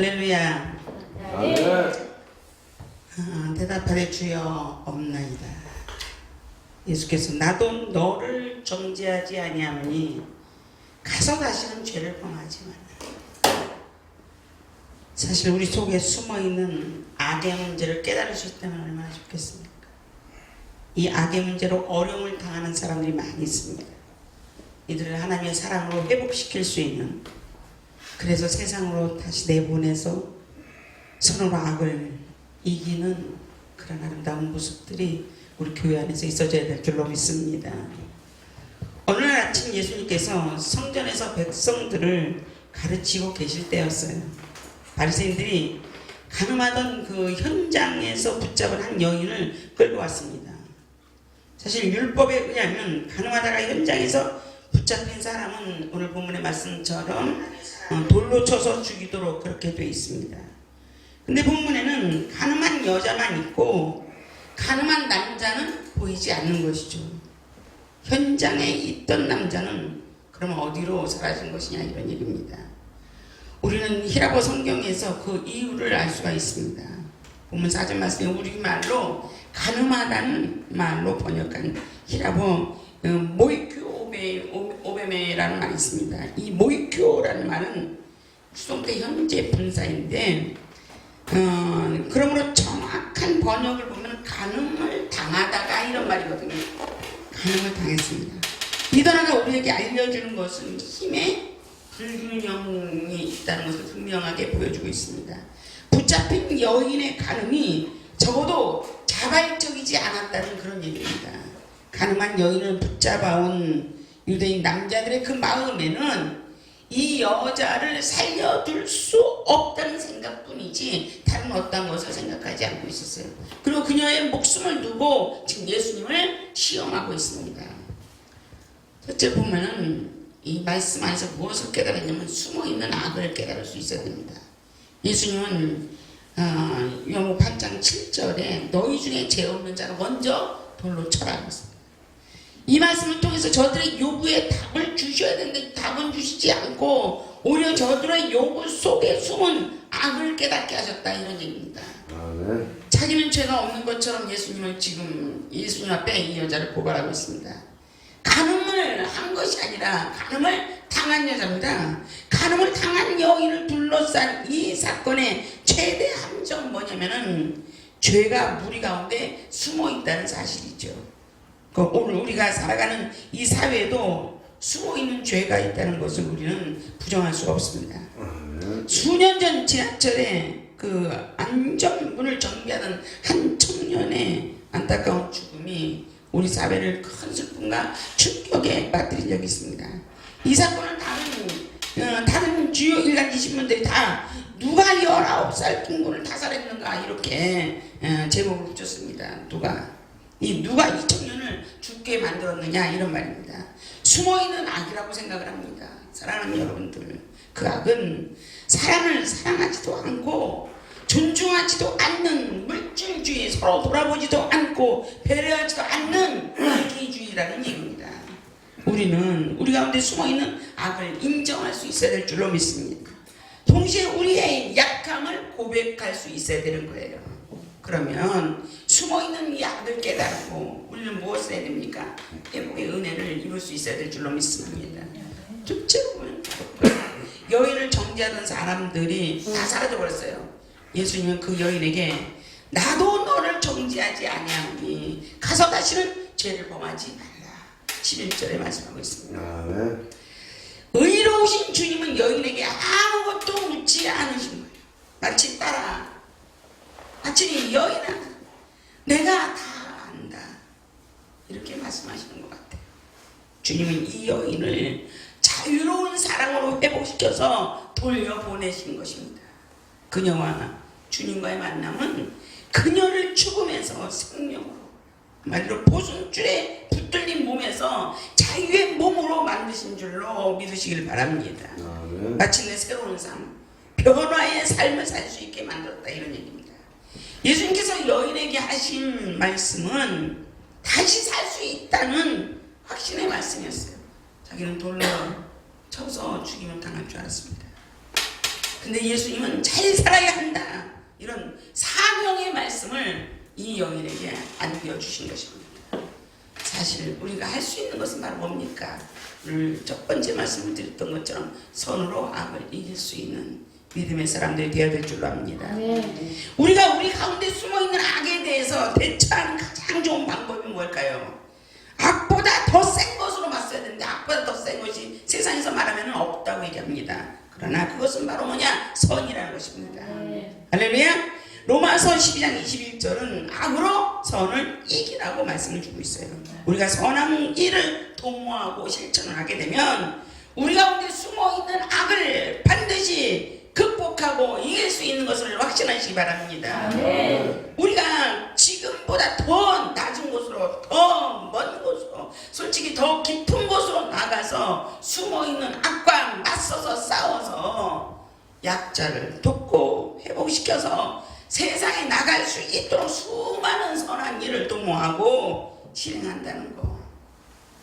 할렐루야. 아멘. 아, 대답하되 주여 없나이다. 예수께서 나도 너를 정죄하지 아니하노니 가서 다시는 죄를 범하지 말라. 사실 우리 속에 숨어 있는 악의 문제를 깨달을 수 있다면 얼마나 좋겠습니까? 이 악의 문제로 어려움을 당하는 사람들이 많이 있습니다. 이들을 하나님의 사랑으로 회복시킬 수 있는 그래서 세상으로 다시 내보내서 서로 악을 이기는 그런 아름다운 모습들이 우리 교회 안에서 있어져야 될 줄로 믿습니다. 어느 날 아침 예수님께서 성전에서 백성들을 가르치고 계실 때였어요. 바리새인들이 가늠하던 그 현장에서 붙잡은 한 여인을 끌고 왔습니다. 사실 율법에 의하면 가늠하다가 현장에서 붙잡힌 사람은 오늘 본문의 말씀처럼 어, 돌로 쳐서 죽이도록 그렇게 되어 있습니다. 근데 본문에는 가늠한 여자만 있고 가늠한 남자는 보이지 않는 것이죠. 현장에 있던 남자는 그럼 어디로 사라진 것이냐 이런 얘기입니다. 우리는 히라보 성경에서 그 이유를 알 수가 있습니다. 본문 사전 말씀에 우리말로 가늠하다는 말로 번역한 히라보 어, 모이큐 오베, 오베메라는 말이 있습니다. 이 모이큐라는 말은 수동 때 현재 분사인데 어, 그러므로 정확한 번역을 보면 가늠을 당하다가 이런 말이거든요. 가늠을 당했습니다. 이 단어가 우리에게 알려주는 것은 힘의 불균형이 있다는 것을 분명하게 보여주고 있습니다. 붙잡힌 여인의 가늠이 적어도 자발적이지 않았다는 그런 얘기입니다. 가늠한 여인을 붙잡아온 유대인 남자들의 그 마음에는 이 여자를 살려둘 수 없다는 생각뿐이지 다른 어떤 것을 생각하지 않고 있었어요. 그리고 그녀의 목숨을 두고 지금 예수님을 시험하고 있습니다. 첫째 보면은 이 말씀 안에서 무엇을 깨달았냐면 숨어 있는 악을 깨달을 수 있어야 됩니다. 예수님은 어, 요모 8장 7절에 너희 중에 죄 없는 자를 먼저 돌로 쳐라 했습니다. 이 말씀을 통해서 저들의 요구에 답을 주셔야 되는데 답은 주시지 않고 오히려 저들의 요구 속에 숨은 악을 깨닫게 하셨다 이런 얘기입니다. 아멘. 자기는 죄가 없는 것처럼 예수님을 지금 예수님 앞에 이 여자를 고발하고 있습니다. 간음을 한 것이 아니라 간음을 당한 여자입니다. 간음을 당한 여인을 둘러싼 이 사건의 최대 함정은 뭐냐면은 죄가 무리 가운데 숨어 있다는 사실이죠. 그 오늘 우리가 살아가는 이 사회에도 숨어 있는 죄가 있다는 것을 우리는 부정할 수가 없습니다. 수년 전 지하철에 그 안전문을 정비하던 한 청년의 안타까운 죽음이 우리 사회를 큰 슬픔과 충격에 빠뜨린 적이 있습니다. 이 사건은 다른 어, 다른 주요 일간지 신문들이 다 누가 19살 빈곤을 타살했는가 이렇게 어, 제목을 붙였습니다. 누가 이 누가 이 청년을 죽게 만들었느냐 이런 말입니다. 숨어있는 악이라고 생각을 합니다. 사랑하는 여러분들 그 악은 사람을 사랑하지도 않고 존중하지도 않는 물질주의 서로 돌아보지도 않고 배려하지도 않는 이기주의라는 얘기입니다. 우리는 우리 가운데 숨어있는 악을 인정할 수 있어야 될 줄로 믿습니다. 동시에 우리의 약함을 고백할 수 있어야 되는 거예요. 그러면 숨어있는 이 악을 깨달고 우리는 무엇을 해야 됩니까? 회복의 은혜를 이룰 수 있어야 될 줄로 믿습니다. 둘째로 보면 여인을 정죄하던 사람들이 다 사라져 버렸어요. 예수님은 그 여인에게 나도 너를 정죄하지 아니하니 가서 다시는 죄를 범하지 말라. 11절에 말씀하고 있습니다. 아멘. 의로우신 주님은 여인에게 아무것도 묻지 않으신 거예요. 마치 따라. 마치 여인아, 내가 다 안다. 이렇게 말씀하시는 것 같아요. 주님은 이 여인을 자유로운 사랑으로 회복시켜서 돌려보내신 것입니다. 그녀와 주님과의 만남은 그녀를 죽음에서 생명으로 말로 보순줄에 붙들린 몸에서 자유의 몸으로 만드신 줄로 믿으시길 바랍니다. 아멘. 마침내 새로운 삶, 변화의 삶을 살 수 있게 만들었다 이런 얘기입니다. 예수님께서 여인에게 하신 말씀은 다시 살 수 있다는 확신의 말씀이었어요. 자기는 돌로 쳐서 죽임을 당할 줄 알았습니다. 근데 예수님은 잘 살아야 한다. 이런 사명의 말씀을 이 여인에게 안겨주신 것입니다. 사실 우리가 할 수 있는 것은 바로 뭡니까? 첫 번째 말씀을 드렸던 것처럼 선으로 악을 이길 수 있는 믿음의 사람들이 되어야 될 줄로 압니다. 우리가 우리 가운데 숨어 있는 악에 대해서 대처하는 가장 좋은 방법이 뭘까요? 악보다 더 센 것으로 맞서야 되는데 악보다 더 센 것이 세상에서 말하면 없다고 얘기합니다. 그러나 그것은 바로 뭐냐? 선이라는 것입니다. 할렐루야. 로마서 12장 21절은 악으로 선을 이기라고 말씀을 주고 있어요. 우리가 선한 일을 도모하고 실천을 하게 되면 우리 가운데 숨어 있는 악을 반드시 극복하고 이길 수 있는 것을 확신하시기 바랍니다. 우리가 지금보다 더 낮은 곳으로 더 먼 곳으로 솔직히 더 깊은 곳으로 나가서 숨어 있는 악과 맞서서 싸워서 약자를 돕고 회복시켜서 세상에 나갈 수 있도록 수많은 선한 일을 도모하고 실행한다는 거.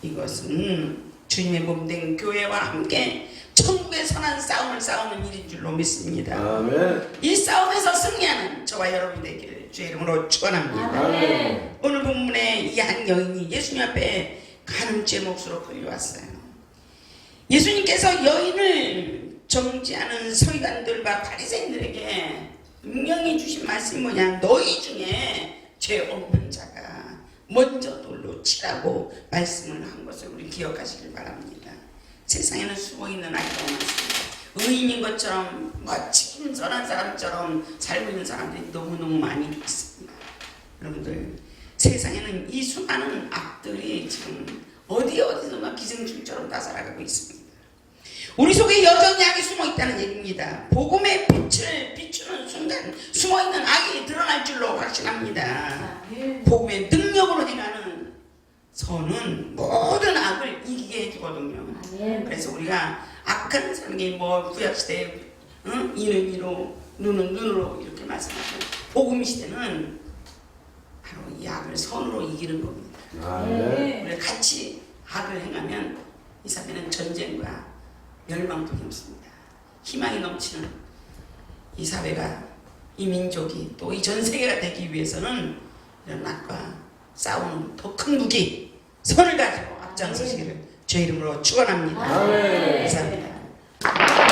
이것은 주님의 몸된 교회와 함께 천국의 선한 싸움을 싸우는 일인 줄로 믿습니다. 아멘. 이 싸움에서 승리하는 저와 여러분이 되기를 주의 이름으로 축원합니다. 아멘. 오늘 본문에 이 한 여인이 예수님 앞에 간음죄 몫으로 끌려왔어요. 예수님께서 여인을 정지하는 서기관들과 바리새인들에게 분명히 주신 말씀이 뭐냐? 너희 중에 죄 없는 자가 먼저 돌로 치라고 말씀을 한 것을 우리 기억하시길 바랍니다. 세상에는 숨어 있는 아이가 많습니다. 의인인 것처럼 멋진 선한 사람처럼 살고 있는 사람들이 너무너무 많이 있습니다. 여러분들 세상에는 이 수많은 악들이 지금 어디 어디서나 기생충처럼 다 살아가고 있습니다. 우리 속에 여전히 악이 숨어 있다는 얘기입니다. 복음의 빛을 비추는 순간 숨어 있는 악이 드러날 줄로 확신합니다. 복음의 능력으로 행하는 선은 모든 악을 이기게 해주거든요. 그래서 우리가 악한 사람이 뭐 구약 시대에 응? 이는 이로 눈은 눈으로 이렇게 말씀하고 복음 시대는 바로 이 악을 선으로 이기는 겁니다. 아멘. 우리 같이 악을 행하면 이 사회는 전쟁과 멸망뿐이 없습니다. 희망이 넘치는 이 사회가 이 민족이 또 이 전 세계가 되기 위해서는 이런 악과 싸우는 더 큰 무기 선을 가지고 앞장서시기를 제 이름으로 축원합니다. 아멘. 감사합니다.